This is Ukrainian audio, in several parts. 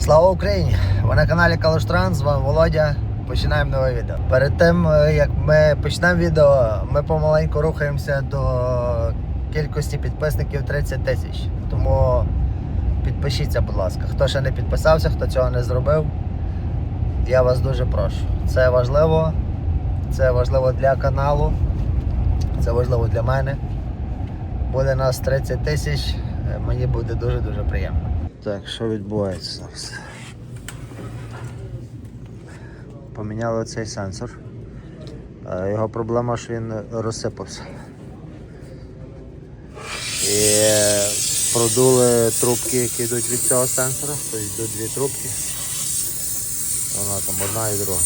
Слава Україні! Ви на каналі Калуштран, з вами Володя. Починаємо нове відео. Перед тим, е, як ми почнемо відео, ми помаленьку рухаємося до кількості підписників 30 тисяч. Тому підпишіться, будь ласка. Хто ще не підписався, хто цього не зробив, я вас дуже прошу. Це важливо. Це важливо для каналу. Це важливо для мене. Буде нас 30 тисяч. е, Мені буде дуже-дуже приємно. Так, що відбувається зараз? Поміняли цей сенсор. Його проблема, що він розсипався. І продули трубки, які йдуть від цього сенсора. Тобто йдуть дві трубки. Вона там одна і друга.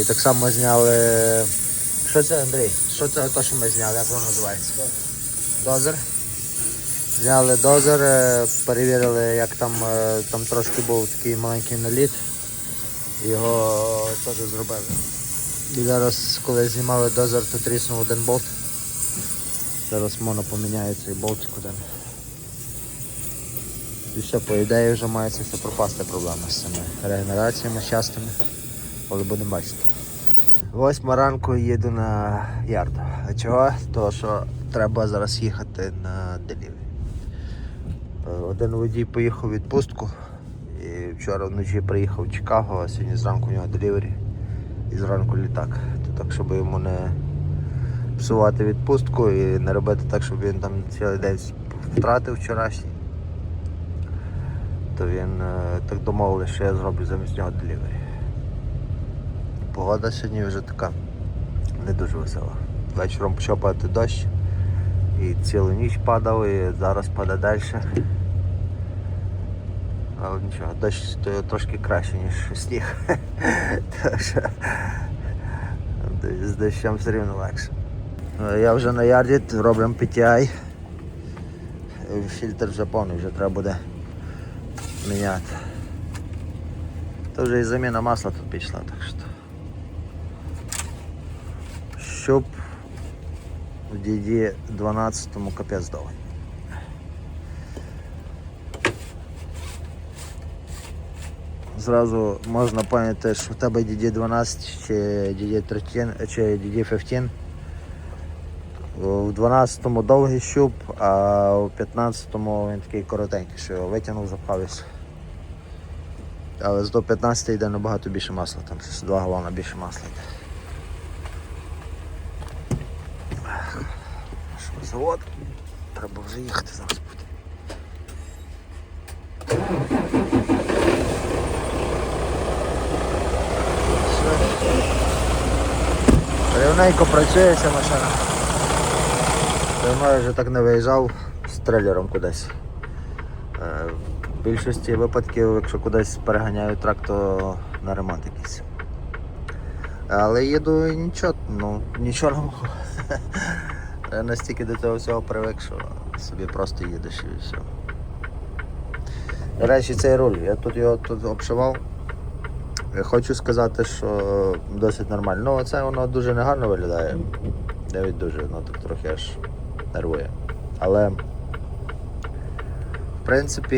І так само зняли. Що це, Андрій? Що це те, що ми зняли? Як воно називається? Дозер. Зняли дозер, е, перевірили, як там, е, там трошки був такий маленький наліт. Його теж зробили. І зараз, коли знімали дозер, то тріснув один болт. Зараз моно поміняє цей болтик один. І все, по ідеї вже має це все пропасти проблема з цими регенераціями частими. Але будемо бачити. Восьма ранку їду на ярду. А чого? Тому що треба зараз їхати на деліві. Один водій поїхав у відпустку. І вчора вночі приїхав в Чикаго, а сьогодні зранку у нього делівері і зранку літак. То так, щоб йому не псувати відпустку і не робити так, щоб він там цілий день втратив вчорашній. То він е, так домовився, що я зроблю замість нього делівері. Погода сьогодні вже така не дуже весела. Вечором почав падати дощ і цілу ніч падав, і зараз падає далі. Але нічого, дощ то трошки краще, ніж сніг. Так що з дощем все рівно легше. Е, Я вже на ярді, робимо PTI. Фільтр вже повний, вже треба буде міняти. То вже і заміна масла тут пішла, так що. Щоб в DD 12 капець дали. Зразу можна поняти, що в тебе DD 12 чи DD 13 чи DD 15. У 12-му довгий щуп, а у 15-му він такий коротенький, що його витягнув, запхався. Але з до 15 йде набагато більше масла, там щось 2 галона більше масла йде. Що завод? Треба вже їхати зараз буде. Рівненько працює ця машина. Давно я вже так не виїжджав з трейлером кудись. Е, В більшості випадків, якщо кудись переганяю трак, то на ремонт якийсь. Але їду і нічого, ну нічого не можу. Я настільки до цього всього привик, що собі просто їдеш і все. До речі, цей руль, я тут його тут обшивав. Я хочу сказати, що досить нормально. Ну, це воно дуже негарно виглядає. Навіть дуже, воно так трохи аж нервує. Але в принципі,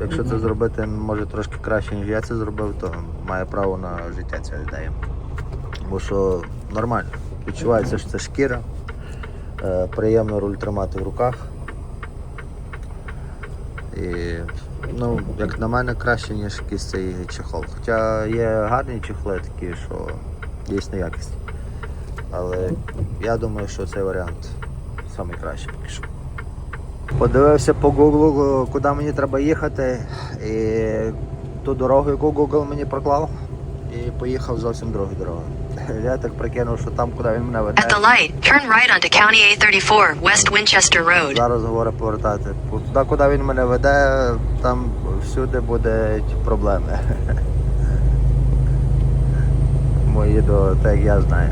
якщо це зробити може трошки краще, ніж я це зробив, то має право на життя ця ідея. Тому що нормально. Відчувається, що це шкіра. Е, Приємно руль тримати в руках. І, ну, як на мене, краще, ніж якийсь цей чехол. Хоча є гарні чехли такі, що дійсно якісні. Але я думаю, що цей варіант найкращий поки що. Подивився по Google, куди мені треба їхати. І ту дорогу, яку Google мені проклав, і поїхав зовсім другою дорогою. Я так прикинув, що там, куди він мене веде. At the light, turn right onto County A34, West Winchester Road. Зараз говорить повертати. Туди, куди він мене веде, там всюди будуть проблеми. Мої до так як я знаю.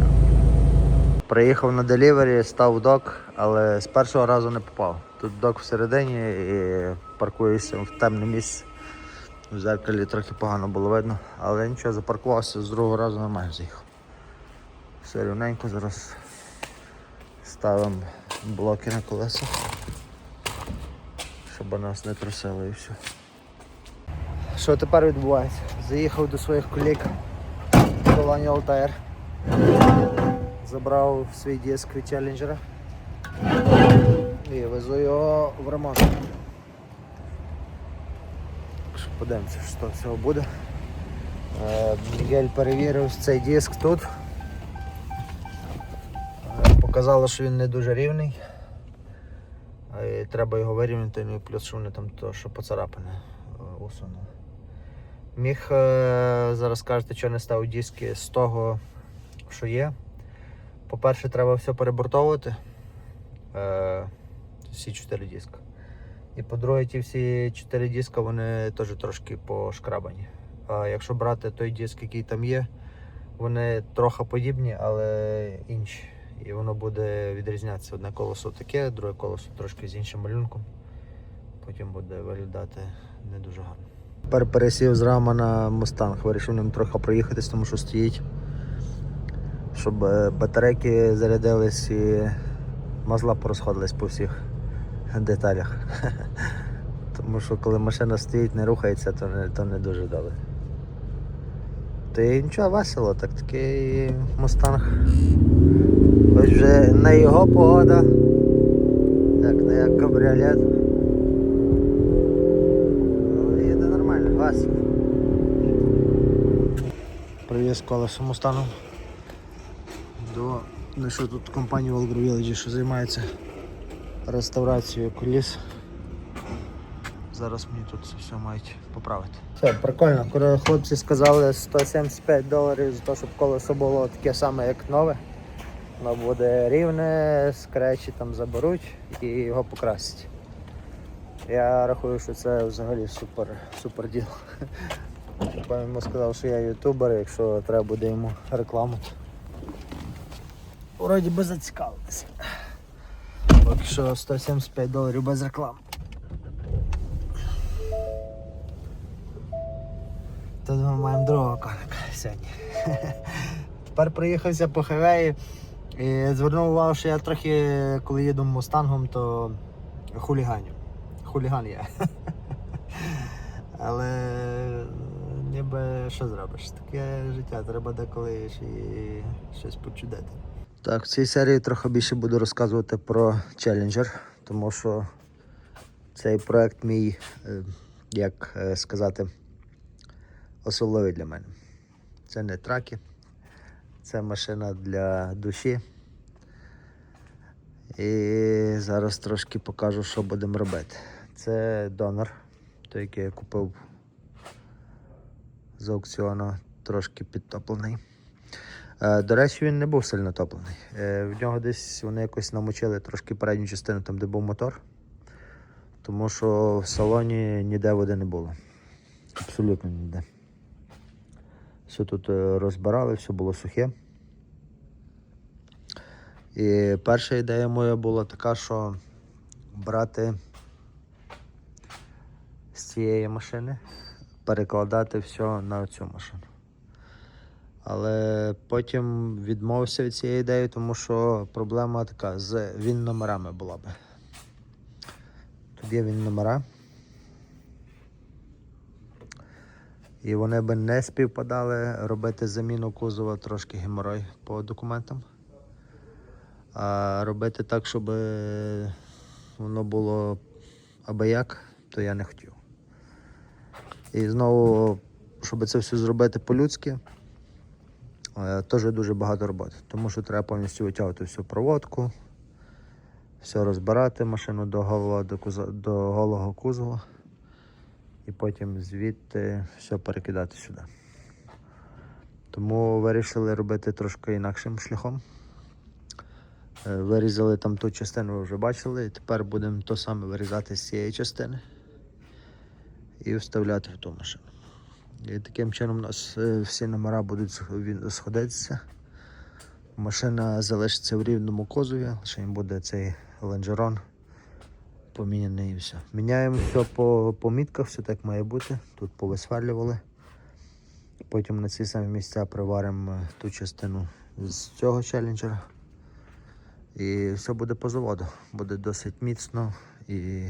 Приїхав на делівері, став док, але з першого разу не попав. Тут док всередині і паркуюся в темне місце. В зеркалі трохи погано було видно, але нічого, запаркувався, з другого разу нормально заїхав. Все рівненько зараз ставимо блоки на колесах, щоб нас не трусило і все. Що тепер відбувається? Заїхав до своїх колег в колонії Алтаєр. Забрав свій диск від челленджера і везу його в ремонт. Подивимося, що з цього буде. Е, Мігель перевірив цей диск тут. Показало, що він не дуже рівний. І треба його вирівняти, ну і плюс що вони там то, що поцарапане е, усунули. Міг е, зараз кажете, що не став диски з того, що є. По-перше, треба все перебортовувати. Е, всі чотири диска. І по-друге, ті всі чотири диска вони теж трошки пошкрабані. А якщо брати той диск, який там є, вони трохи подібні, але інші. І воно буде відрізнятися. Одне колесо таке, друге колесо трошки з іншим малюнком. Потім буде виглядати не дуже гарно. Тепер пересів з рама на Мустанг. Вирішив ним трохи проїхатись, тому що стоїть. Щоб е, батарейки зарядились і мазла порозходились по всіх деталях. Тому що коли машина стоїть, не рухається, то не, то не дуже добре. Та й нічого весело, так такий мустанг. Не його погода. Так, не як кабріолет. Ну, їде нормально, весело. Привіз колесо мустаном до знайшов тут компанію Volgro Village, що займається реставрацією коліс. Зараз мені тут все мають поправити. Все, прикольно. Коли хлопці сказали 175 доларів за те, щоб колесо було таке саме, як нове. Воно буде рівне, скречі там заберуть і його покрасять. Я рахую, що це взагалі супер, супер діло. Я йому сказав, що я ютубер, якщо треба буде йому рекламу. Вроді би зацікавилися. Поки що 175 доларів без реклами. Тут ми маємо другого коника сьогодні. Тепер приїхався по хайвеї і звернув увагу, що я трохи, коли їду мустангом, то хуліганю. Хуліган я. Але ніби що зробиш? Таке життя, треба деколи ще й щось почудити. Так, в цій серії трохи більше буду розказувати про Challenger, тому що цей проект мій, е, як е, сказати, особливий для мене. Це не траки, це машина для душі. І зараз трошки покажу, що будемо робити. Це донор, той, який я купив з аукціону, трошки підтоплений. Е, До речі, він не був сильно топлений. Е, В нього десь вони якось намочили трошки передню частину, там де був мотор. Тому що в салоні ніде води не було. Абсолютно ніде. Все тут е, розбирали, все було сухе. І перша ідея моя була така, що брати з цієї машини, перекладати все на цю машину. Але потім відмовився від цієї ідеї, тому що проблема така з він номерами була би. Тут є він номера. І вони би не співпадали робити заміну кузова трошки геморой по документам. А робити так, щоб воно було аби як, то я не хотів. І знову, щоб це все зробити по-людськи, е, теж дуже багато роботи. Тому що треба повністю витягувати всю проводку, все розбирати машину до голого, до, куза, до голого кузова і потім звідти все перекидати сюди. Тому вирішили робити трошки інакшим шляхом. Е, Вирізали там ту частину, ви вже бачили, і тепер будемо то саме вирізати з цієї частини і вставляти в ту машину. І таким чином у нас е, всі номера будуть сходитися. Машина залишиться в рівному кузові, лише їм буде цей лонжерон поміняний і все. Міняємо все по, по мітках, все так має бути. Тут повисверлювали. Потім на ці самі місця приваримо е, ту частину з цього челленджера. І все буде по заводу. Буде досить міцно і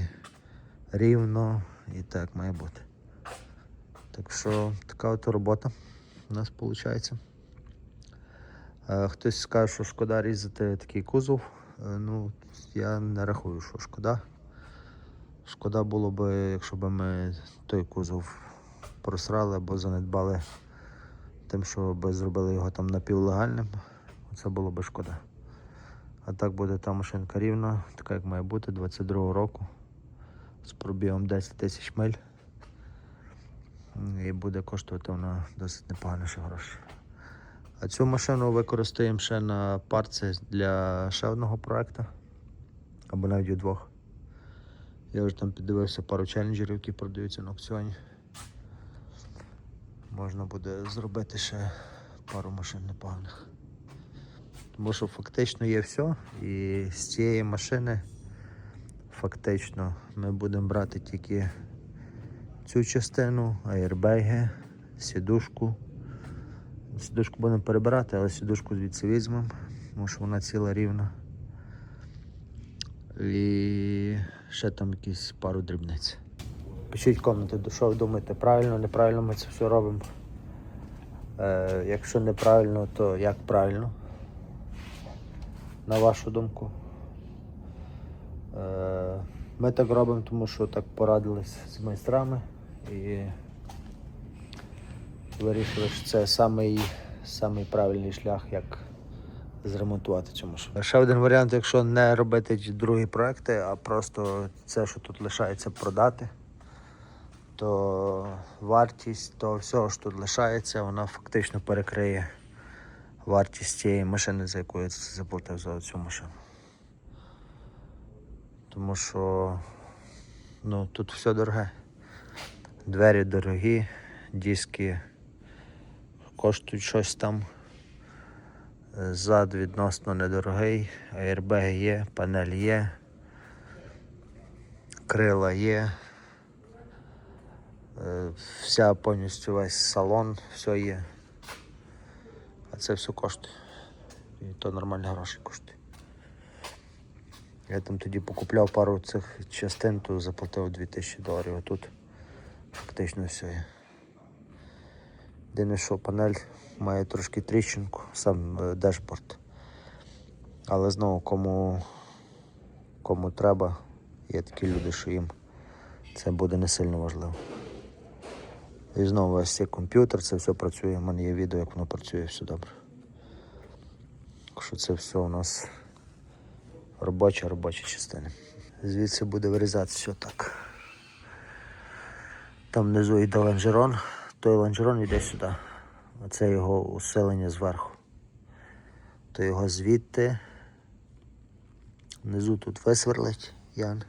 рівно, і так має бути. Так що така от робота у нас виходить. Е, Хтось скаже, що шкода різати такий кузов. Е, Ну, я не рахую, що шкода. Шкода було б, якщо б ми той кузов просрали або занедбали тим, що би зробили його там напівлегальним. Це було б шкода. А так буде та машинка рівна, така як має бути, 22-го року. З пробігом 10 тисяч миль. І буде коштувати вона досить непогано ще гроші. А цю машину використаємо ще на парці для ще одного проекту. Або навіть у двох. Я вже там піддивився пару челенджерів, які продаються на аукціоні. Можна буде зробити ще пару машин непоганих. Тому що фактично є все. І з цієї машини фактично ми будемо брати тільки цю частину, аербеги, сідушку. Сідушку будемо перебирати, але сідушку звідси візьмемо, тому що вона ціла рівна. І ще там якісь пару дрібниць. Пишіть коменти, що ви думаєте, правильно, неправильно ми це все робимо. Е, якщо неправильно, то як правильно? На вашу думку. Е, ми так робимо, тому що так порадились з майстрами і вирішили, що це самий, самий правильний шлях, як зремонтувати цю машину. Ще один варіант, якщо не робити другі проекти, а просто це, що тут лишається, продати, то вартість того всього, що тут лишається, вона фактично перекриє вартість цієї машини, за яку я заплатив за цю машину. Тому що ну, тут все дороге. Двері дорогі, диски коштують щось там. Зад відносно недорогий, аербеги є, панель є, крила є. Е, Вся повністю весь салон, все є. А це все коштує. І то нормальні гроші коштує. Я там тоді покупляв пару цих частин, то заплатив 2000 доларів, а тут фактично все є. Єдине, що панель має трошки тріщинку, сам е, дешборд. Але знову кому, кому треба, є такі люди, що їм це буде не сильно важливо. І знову ось цей комп'ютер, це все працює. У мене є відео, як воно працює, все добре. Що це все у нас робоча, робочі частини. Звідси буде вирізатися все так. Там внизу йде лонжерон, той лонжерон йде сюди. Оце його усилення зверху. То його звідти. Внизу тут висверлить Ян.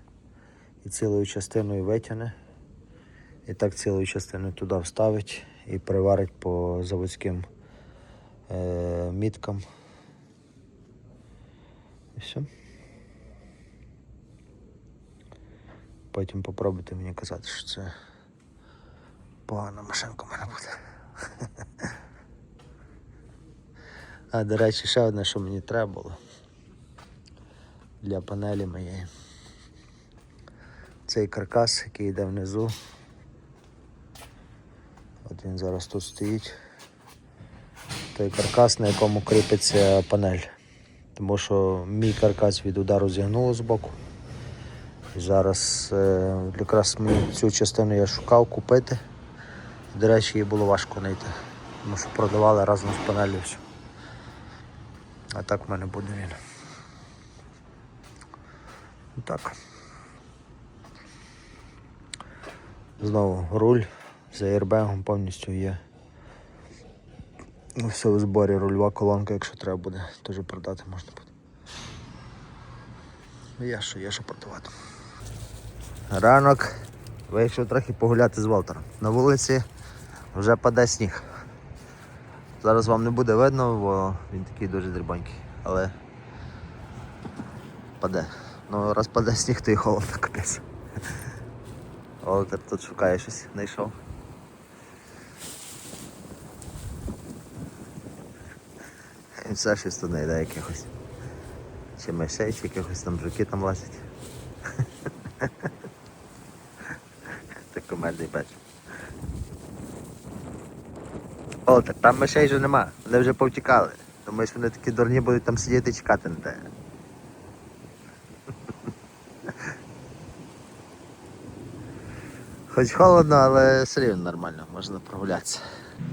І цілою частиною витягне. І так цілою частиною туди вставить і приварить по заводським е- міткам. І все. Потім попробуйте мені казати, що це погана машинка в мене буде. А, до речі, ще одне, що мені треба було для панелі моєї. Цей каркас, який йде внизу. От він зараз тут стоїть. Той каркас, на якому кріпиться панель. Тому що мій каркас від удару зігнуло з боку. І зараз е, якраз мені цю частину я шукав купити. До речі, її було важко знайти, тому що продавали разом з панелью все. А так в мене буде він. Ну, Так. Знову руль з аербегом повністю є. Ну, Все у зборі, рульова колонка, якщо треба буде, теж продати можна буде. Ну, Є що, є що продавати. Ранок вийшов трохи погуляти з Волтером. На вулиці вже паде сніг. Зараз вам не буде видно, бо він такий дуже дрібонький, але паде. Ну раз паде сніг, то і холодно капець. Волтер тут шукає щось, знайшов. І все щось тут знайде якихось. Чи мишей, чи якихось там жуки там лазять. Це комедний бач. О, там мишей вже нема. Вони вже повтікали. Думаєш, вони такі дурні будуть там сидіти і чекати на тебе. Хоч холодно, але все рівно нормально, можна прогулятися.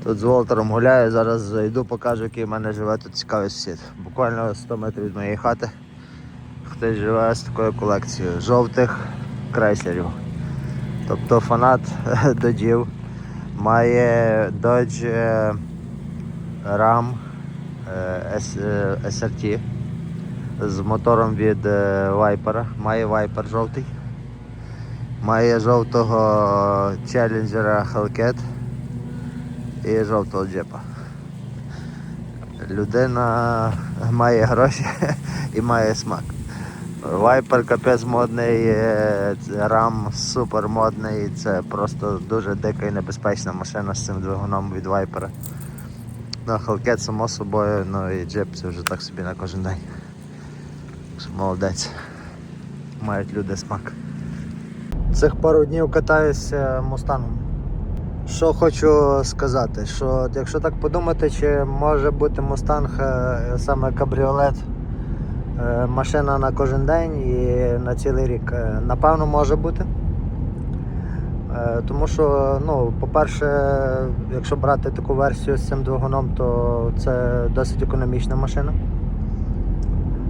Тут з Волтером гуляю, зараз зайду, покажу, який в мене живе тут цікавий сусід. Буквально 100 метрів від моєї хати. Хтось живе з такою колекцією жовтих крейсерів. Тобто фанат доджів має Dodge е, Ram е, S- е, SRT з мотором від Viper. Має Viper жовтий. Має жовтого Challenger Hellcat і жовтого джепа. Людина має гроші і має смак. Вайпер капець модний, е, рам супер модний, це просто дуже дика і небезпечна машина з цим двигуном від вайпера. Ну, Hellcat само собою, ну і джип це вже так собі на кожен день. Молодець. Мають люди смак. Цих пару днів катаюся мустангом. Що хочу сказати, що якщо так подумати, чи може бути мустанг е, саме кабріолет, машина на кожен день і на цілий рік, Е, напевно, може бути. Е, Тому що, ну, по-перше, якщо брати таку версію з цим двигуном, то це досить економічна машина.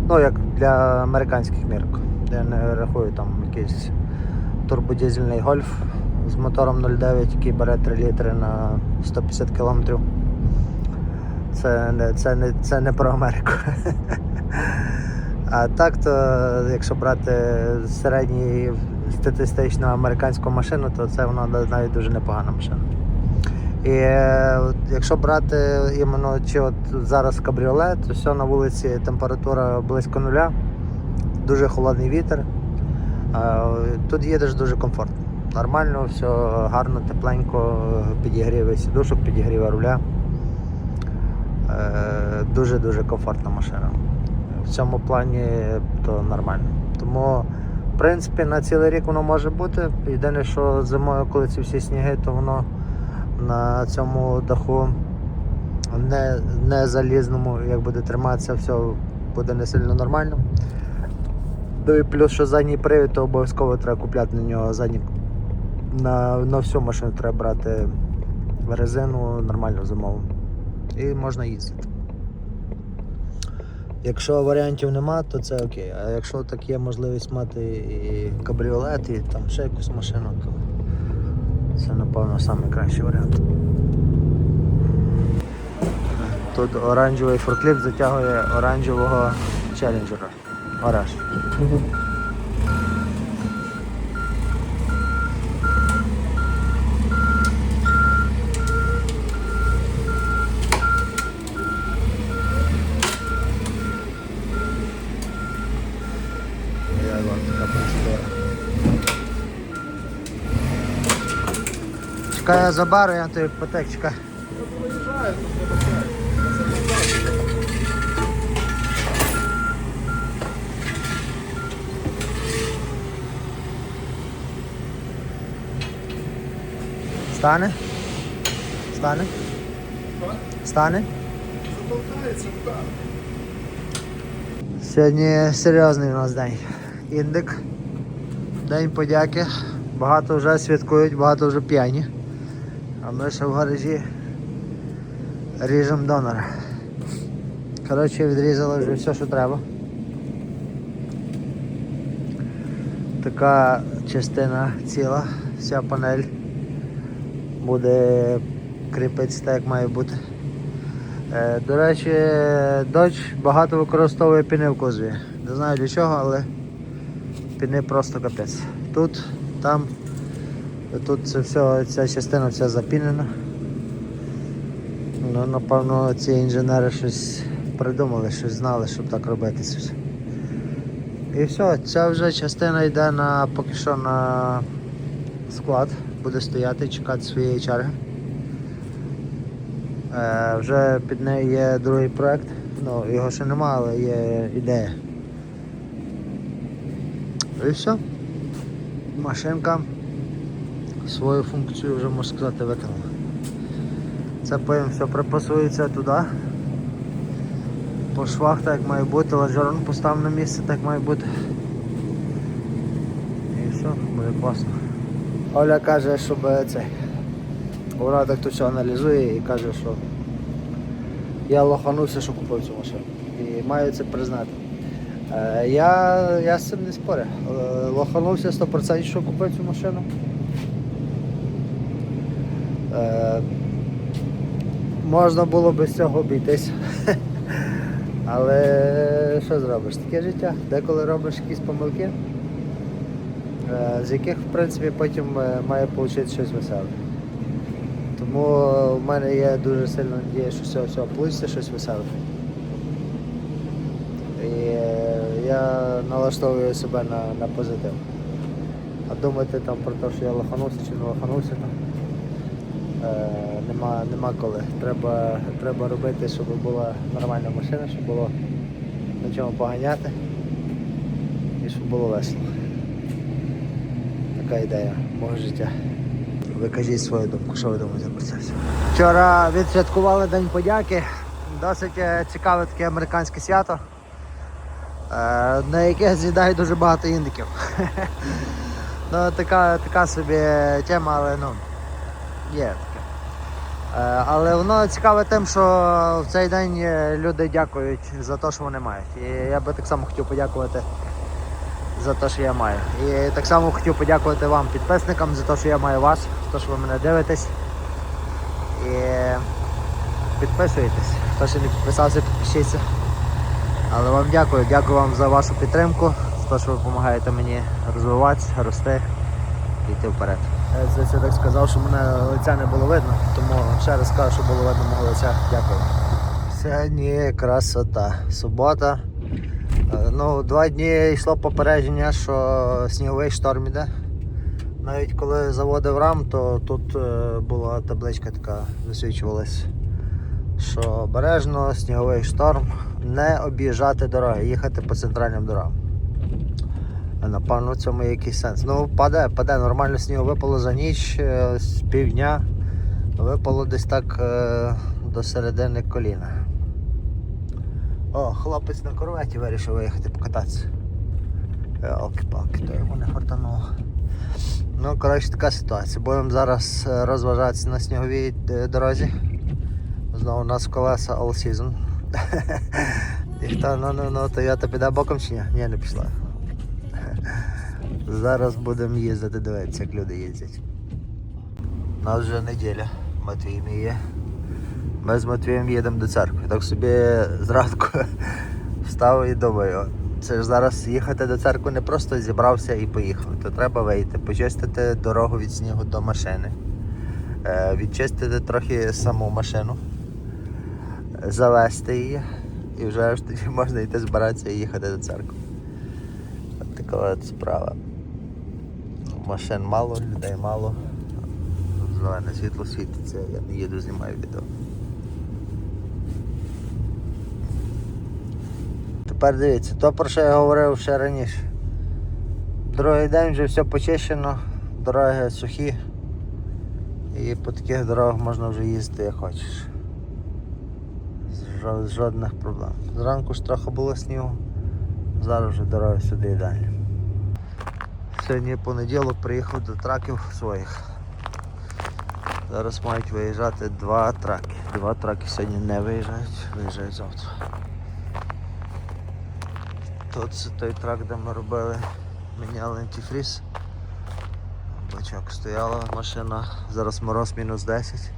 Ну, як для американських мірок. Я не рахую там якийсь турбодізельний гольф з мотором 0,9, який бере 3 літри на 150 км. Це не, це не, це не про Америку. А так, то якщо брати середню статистичну американську машину, то це вона навіть дуже непогана машина. І е, якщо брати іменно чи от зараз кабріолет, то все на вулиці температура близько нуля, дуже холодний вітер. Тут їдеш дуже комфортно. Нормально, все гарно, тепленько, підігріве сідушок, підігріве руля. Е, Дуже-дуже комфортна машина. В цьому плані то нормально. Тому, в принципі, на цілий рік воно може бути. Єдине, що зимою, коли ці всі сніги, то воно на цьому даху не, не залізному, як буде триматися, все буде не сильно нормально. Ну і плюс, що задній привід, то обов'язково треба купляти на нього задній. На, на всю машину треба брати резину нормальну зимову. І можна їздити. Якщо варіантів нема, то це окей. А якщо так є можливість мати і кабріолет, і там ще якусь машину, то це напевно найкращий варіант. Тут оранжевий форкліп затягує оранжевого челенджера. Ораж. Чекай, я забару, я тобі потек, чекай. Стане? Стане? Стане? Сьогодні серйозний у нас день. Індик. День подяки. Багато вже святкують, багато вже п'яні. А ми ще в гаражі ріжемо донора. Коротше, відрізали вже все, що треба. Така частина ціла, вся панель буде кріпитися так, як має бути. Е, До речі, Dodge багато використовує піни в кузові. Не знаю для чого, але піни просто капець. Тут, там, тут це все, ця частина вся запінена. Ну, напевно, ці інженери щось придумали, щось знали, щоб так робити. І все, ця вже частина йде на поки що на склад, буде стояти, чекати своєї черги. Е, вже під нею є другий проект. Ну, його ще нема, але є ідея. І все. Машинка свою функцію вже можна сказати виконала. Це потім все припасується туди. По швах так як має бути, лонжерон постав на місце, так має бути. І все, буде класно. Оля каже, щоб це. Вона так тут все аналізує і каже, що я лоханувся, що купив цю машину. І маю це признати. Е, Я, я з цим не спорю. Е, Лоханувся 100%, що купив цю машину. Е, Можна було без цього обійтись. Але що зробиш? Таке життя. Деколи робиш якісь помилки, е, з яких в принципі потім е, має вийти щось веселе. Тому в мене є дуже сильна надія, що цього всього вийде щось веселе. І я налаштовую себе на, на позитив. А думати там про те, що я лоханувся чи не лоханувся, нема, нема коли. Треба, треба робити, щоб була нормальна машина, щоб було на чому поганяти і щоб було весело. Така ідея мого життя. Ви кажіть свою думку, що ви думаєте про це все. Вчора відсвяткували День подяки. Досить е, цікаве таке американське свято, е, на яке з'їдає дуже багато індиків. ну, така, така собі тема, але ну, є таке. Е, Але воно цікаве тим, що в цей день е, люди дякують за те, що вони мають. І я би так само хотів подякувати за те, що я маю. І так само хотів подякувати вам, підписникам, за те, що я маю вас, за те, що ви мене дивитесь. І підписуєтесь. Хто ще не підписався, підпишіться. Але вам дякую, дякую вам за вашу підтримку, за те, що ви допомагаєте мені розвиватися, рости і йти вперед. Я це так сказав, що мене лиця не було видно, тому ще раз кажу, що було видно мого лиця. Дякую. Сьогодні красота. Субота. Е, Ну, два дні йшло попередження, що сніговий шторм іде. Навіть коли заводив рам, то тут е, була табличка така, висвічувалась, що обережно сніговий шторм, не об'їжджати дороги, їхати по центральним дорогам. Е, Напевно, в цьому є якийсь сенс. Ну, паде, паде, нормально снігу випало за ніч е, з півдня. Випало десь так е, до середини коліна. О, хлопець на корветі вирішив виїхати покататися. Елки-палки, то йому не фартануло. Ну, коротше, така ситуація. Будемо зараз е, розважатися на сніговій е, дорозі. Знову у нас колеса all season. І хто, ну ну ну, Toyota піде боком чи ні? Ні, не пішла. Зараз будемо їздити, дивитися, як люди їздять. У нас вже неділя, Матвій мій є. Ми з Матвієм їдемо до церкви. Так собі зранку встав і думаю, це ж зараз їхати до церкви не просто зібрався і поїхав. То треба вийти, почистити дорогу від снігу до машини, е, відчистити трохи саму машину, завести її і вже ж тоді можна йти збиратися і їхати до церкви. От така от справа. Машин мало, людей мало. Зелене світло світиться, я не їду, знімаю відео. Тепер дивіться, то про що я говорив ще раніше. Другий день вже все почищено, дороги сухі. І по таких дорогах можна вже їздити як хочеш. Жо- Жодних проблем. Зранку ж трохи було снігу, зараз вже дороги сюди ідеальні. Сьогодні понеділок приїхав до траків своїх. Зараз мають виїжджати два траки. Два траки сьогодні не виїжджають, виїжджають завтра. Тут це той трак, де ми робили, міняли антифріз. Бачок стояла машина, зараз мороз мінус 10.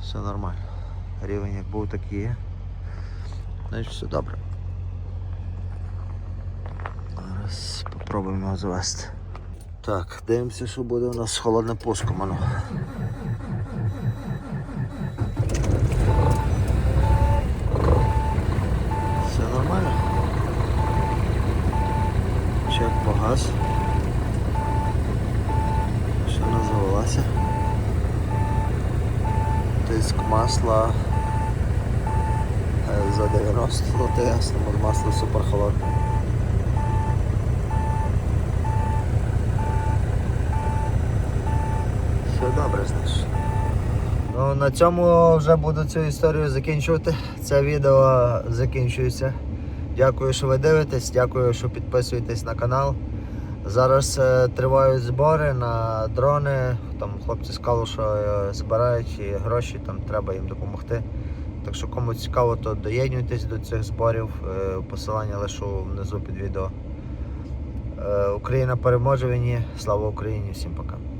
Все нормально. Рівень як був, так і є. Значить все добре. Зараз спробуємо його. Так, дивимося, що буде у нас з холодним пуском. Все нормально. Чек погас. Машина завелася. Тиск масла е, за 90, ну то ясно, масло супер холодне. Все добре, знаєш. На цьому вже буду цю історію закінчувати. Це відео закінчується. Дякую, що ви дивитесь, дякую, що підписуєтесь на канал. Зараз е, тривають збори на дрони. Там хлопці з Калуша е, збирають і гроші, там треба їм допомогти. Так що кому цікаво, то доєднуйтесь до цих зборів. Е, Посилання лишу внизу під відео. Україна переможе війні. Слава Україні! Всім пока!